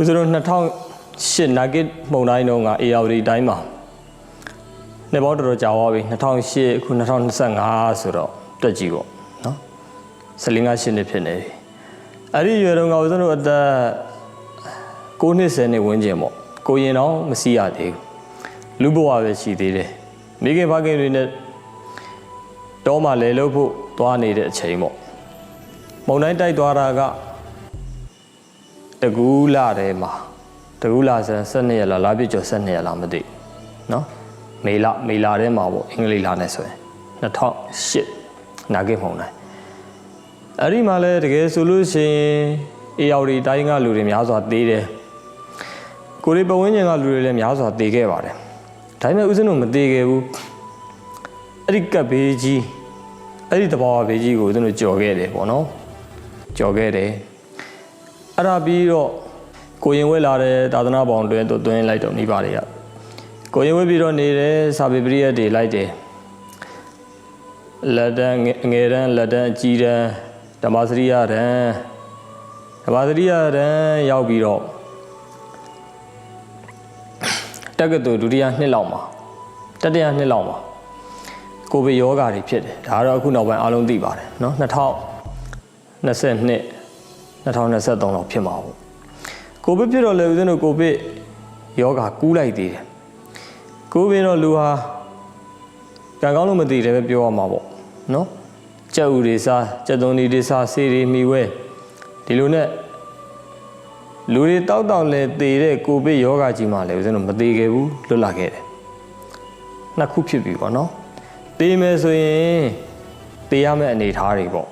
ဦးဇင်းတို့2008နာဂစ်မုံတိုင်းတုန်းက ARD တိုင်းမှာနှစ်ပေါင်းတော်တော်ကြာသွားပြီ2008အခု2025ဆိုတော့တက်ကြည့်ပေါ့နော်15 8နှစ်ဖြစ်နေပြီအဲ့ဒီရွယ်တုန်းကဦးဇင်းတို့အသက်9နှစ်10နှစ်ဝန်းကျင်ပေါ့ကိုရင်တော့မစီးရသေးဘူးလူဘဝပဲရှိသေးတယ်မိခင်ဖခင်တွေနဲ့တော့မှလဲလို့ဖို့သွားနေတဲ့အချိန်ပေါ့မုံတိုင်းတိုက်သွားတာက တကူးလာတယ်မှာတကူးလာစံ12ရက်လားလာပြည့်ကျော်12ရက်လားမသိနော်မေလမေလာထဲမှာပေါ့အင်္ဂလိပ်လာနဲ့ဆိုရင်2008နာဂိမုံတိုင်းအဲ့ဒီမှာလဲတကယ်ဆိုလို့ရှိရင်အေယော်ဒီတိုင်းကလူတွေများစွာသေးတယ်ကိုရီပဝင်းကျင်ကလူတွေလည်းများစွာသေးခဲ့ပါတယ်ဒါပေမဲ့ဦးစင်းတို့မသေးခဲ့ဘူးအဲ့ဒီကပ်ဘေးကြီးအဲ့ဒီတဘာဝဘေးကြီးကိုဦးစင်းတို့ကြော်ခဲ့တယ်ပေါ့နော်ကြော်ခဲ့တယ် အဲ့ဒါပြီးတော့ကိုရင်ဝဲလာတဲ့သာသနာပေါင်းတွင်သူသွင်းလိုက်တော့နေပါလေရကိုရင်ဝဲပြီးတော့နေတဲ့စာပေပရိယတ်တွေလိုက်တယ်လက်တန်းငယ်ငယ်တန်းလက်တန်းအကြီးတန်းဓမ္မစရိယတန်းဓမ္မစရိယတန်းရောက်ပြီးတော့တက္ကသိုလ်ဒုတိယနှစ်လောက်မှာတတိယနှစ်လောက်မှာကိုဗစ်ယောဂါတွေဖြစ်တယ်ဒါကတော့အခုနောက်ပိုင်းအားလုံးသိပါတယ်เนาะ2022 2023လောက်ဖြစ်မှာပေါ့ကိုဗစ်ဖြစ်တော့လေဦးဇင်းတို့ကိုဗစ်ယောဂါကူးလိုက်သေးတယ်ကိုဗစ်တော့လူဟာကံကောင်းလို့မသိတယ်ပဲပြောရမှာပေါ့နော်ကြက်ဥတွေစားကြက်သွန်တွေစားဆေးတွေမိဝဲဒီလိုနဲ့လူတွေတောက်တောက်လဲသေတဲ့ကိုဗစ်ယောဂါကြီးမှလည်းဦးဇင်းတို့မသေးခဲ့ဘူးလွတ်လာခဲ့တယ်နှစ်ခုဖြစ်ပြီပေါ့နော်သေမယ်ဆိုရင်သေရမယ့်အနေအထားတွေပေါ့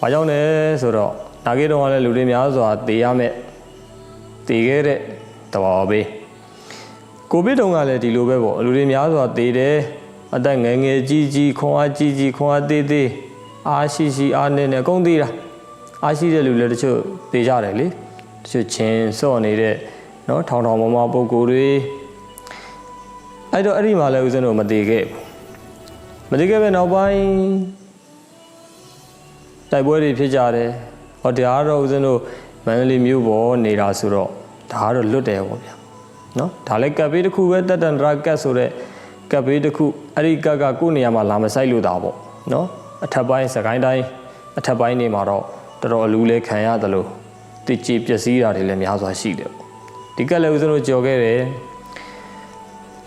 ဘာကြောင့်လဲဆိုတော့ နာဂေတုံကလည်းလူတွေများစွာသေရမယ်သေခဲ့တဲ့တဘာဝပဲကိုဗစ်တုံကလည်းဒီလိုပဲပေါ့လူတွေများစွာသေတယ်အသက်ငယ်ငယ်ကြီးကြီးခွန်အားကြီးကြီးခွန်အားသေးသေးအားရှိရှိအားနေနေအကုန်သေးတာအားရှိတဲ့လူလည်းတချို့သေကြတယ်လေတချို့ချင်းစော့နေတဲ့နော်ထောင်ထောင်မမပုံကိုယ်တွေအဲ့တော့အဲ့ဒီမှာလည်းဦးဇင်းတို့မသေးခဲ့ဘူးမသေးခဲ့ပဲနောက်ပိုင်းတိုက်ပွဲတွေဖြစ်ကြတယ် ဟောတရားတော့ဦးဇင်းတို့မန္တလေးမြို့ပေါ်နေတာဆိုတော့ဒါကတော့လွတ်တယ်ပေါ့ဗျာနော်ဒါလည်းကပ်ပေးတစ်ခုပဲတက်တန်ဒရာကတ်ဆိုတဲ့ကပ်ပေးတစ်ခုအဲ့ဒီကတ်ကကိုယ့်နေရာမှာလာမဆိုင်လို့တာပေါ့နော်အထက်ပိုင်းစကိုင်းတိုင်းအထက်ပိုင်းနေမှာတော့တော်တော်အလူလဲခံရတယ်လို့တည်ကြည်ပျက်စီးတာတွေလည်းများစွာရှိတယ်ပေါ့ဒီကတ်လည်းဦးဇင်းတို့ကြော်ခဲ့တယ်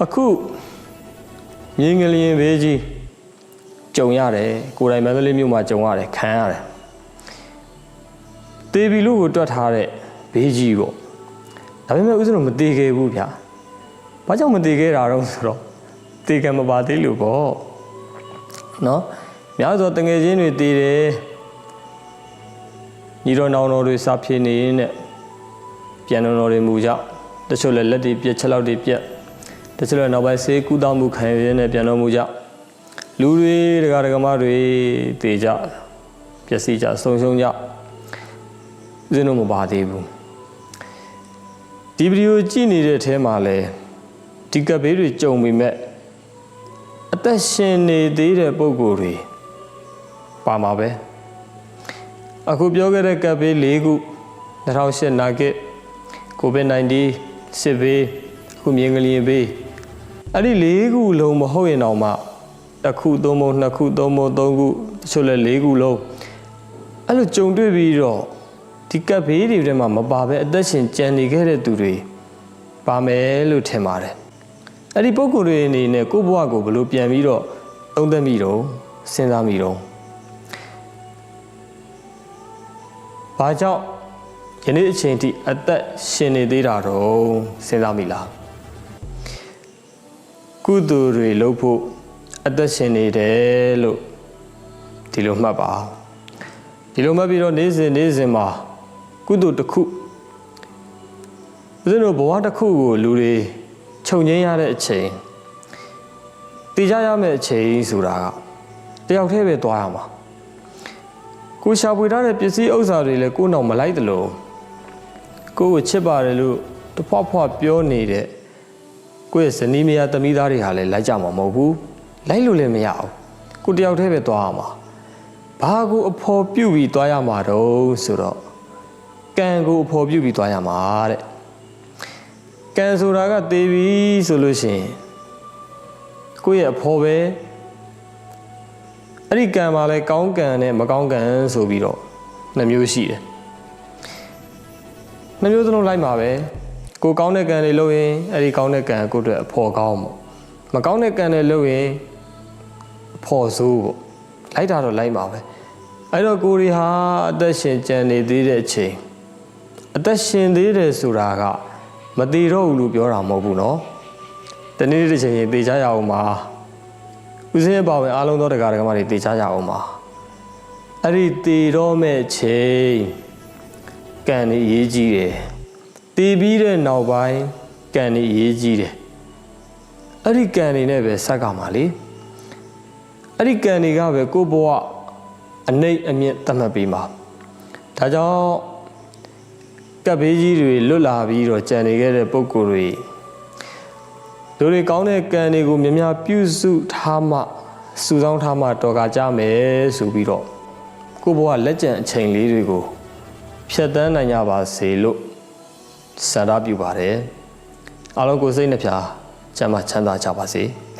အခုမြင်းငလျင်ဘေးကြီးကြုံရတယ်ကိုယ်တိုင်မန္တလေးမြို့မှာကြုံရတယ်ခံရတယ် တေဘီလူကိုတွတ်ထားတဲ့ဘေးကြီးပေါ့ဒါပေမဲ့ဦးဇင်းတို့မတေခဲ့ဘူးဗျာဘာကြောင့်မတေခဲ့တာတော့ဆိုတော့တေကံမပါသေးလို့ပေါ့နော်များသောတငယ်ချင်းတွေတေတယ်ညီတော်နောင်တော်တွေစာဖြေနေရင်နဲ့ပြန်တော်တော်တွေမူကြတချို့လည်းလက်တွေပြက်ချက်လောက်တွေပြက်တချို့လည်းနောက်ပိုင်းဆေးကူးတောင်းမှုခံရရင်းနဲ့ပြန်တော်မူကြလူတွေဒကာဒကမတွေတေကြပျက်စီးကြဆုံးရှုံးကြ ဦးဇင်းတို့မပါသေးဘူးဒီဗီဒီယိုကြည့်နေတဲ့အထဲမှာလဲဒီကပ်ဘေးတွေကြုံပေမဲ့အသက်ရှင်နေသေးတဲ့ပုံကိုယ်တွေပါမှာပဲအခုပြောခဲ့တဲ့ကပ်ဘေး၄ခု2008နာဂစ် COVID-19 စစ်ဘေးအခုမြင်းကလေးဘေးအဲ့ဒီ၄ခုလုံးမဟုတ်ရင်တော့မှတစ်ခုသုံးပုံနှစ်ခုသုံးပုံသုံးခုတချို့လဲ၄ခုလုံးအဲ့လိုကြုံတွေ့ပြီးတော့ ဒီကပ်ဘေးတွေထဲမှာမပါပဲအသက်ရှင်ကြံနေခဲ့တဲ့သူတွေပါမယ်လို့ထင်ပါတယ်အဲ့ဒီပုံကိုယ်တွေအနေနဲ့ကိုယ့်ဘဝကိုဘယ်လိုပြန်ပြီးတော့သုံးသပ်မိတော့စဉ်းစားမိတော့ဘာကြောင့်ယနေ့အချိန်ထိအသက်ရှင်နေသေးတာတော့စဉ်းစားမိလားကုသိုလ်တွေလုပ်ဖို့အသက်ရှင်နေတယ်လို့ဒီလိုမှတ်ပါဒီလိုမှတ်ပြီးတော့နေ့စဉ်နေ့စဉ်မှာ ကုသိုလ်တစ်ခုဦးဇင်းတို့ဘဝတစ်ခုကိုလူတွေခြုံငင်းရတဲ့အချိန်တည်ကြရမယ့်အချိန်ဆိုတာကတယောက်တည်းပဲသွားရမှာကိုရှာဖွေထားတဲ့ပစ္စည်းဥစ္စာတွေလည်းကိုယ်နောက်မလိုက်တယ်လို့ကိုယ့်ကိုချစ်ပါတယ်လို့တဖွားဖွားပြောနေတဲ့ကိုယ့်ရဲ့ဇနီးမယားသမီးသားတွေဟာလည်းလိုက်ကြမှာမဟုတ်ဘူးလိုက်လို့လည်းမရဘူးကိုတယောက်တည်းပဲသွားရမှာဘာကိုအဖော်ပြုတ်ပြီးသွားရမှာတော့ဆိုတော့ ကကံကိုအဖော်ပြုပြီးသွားရမှာတဲ့ကံဆိုတာကသေပြီဆိုလို့ရှိရင်ကိုယ့်ရဲ့အဖော်ပဲအဲ့ဒီကံမှာလဲကောင်းကံနဲ့မကောင်းကံဆိုပြီးတော့နှမျိုးရှိတယ်နှမျိုးစလုံးလိုက်မှာပဲကိုကောင်းတဲ့ကံတွေလုပ်ရင်အဲ့ဒီကောင်းတဲ့ကံကိုယ့်အတွက်အဖော်ကောင်းပေါ့မကောင်းတဲ့ကံတွေလုပ်ရင်အဖော်ဆိုးပေါ့လိုက်တာတော့လိုက်မှာပဲအဲ့တော့ကိုရီဟာအသက်ရှင်ကြံနေသေးတဲ့အချိန် အသက်ရှင်သေးတယ်ဆိုတာကမတည်တော့ဘူးလို့ပြောတာမဟုတ်ဘူးเนาะတနေ့တစ်ချိန်ရင်တည်ကြရအောင်ပါဦးစင်းပါဝင်အားလုံးသောတရားဓမ္မတွေတည်ကြရအောင်ပါအဲ့ဒီတည်တော့မဲ့ချိန်ကံနေရေးကြီးတယ်တည်ပြီးတဲ့နောက်ပိုင်းကံနေရေးကြီးတယ်အဲ့ဒီကံနေနဲ့ပဲဆက်ကမှာလေအဲ့ဒီကံတွေကပဲကိုယ့်ဘဝအနှိမ့်အမြင့်သတ်မှတ်ပေးမှာဒါကြောင့် ကပ်ဘေးကြီးတွေလွတ်လာပြီးတော့ကြံနေခဲ့တဲ့ပုံကိုယ်တွေတို့တွေကောင်းတဲ့ကံတွေကိုမြများပြုစုထားမှစုဆောင်းထားမှတော်ကာကြမယ်ဆိုပြီးတော့ကိုဘဝလက်ကျန်အချိန်လေးတွေကိုဖြတ်တန်းနိုင်ကြပါစေလို့ဆန္ဒပြုပါတယ်အားလုံးကိုစိတ်နှပြချမ်းသာချမ်းသာကြပါစေ။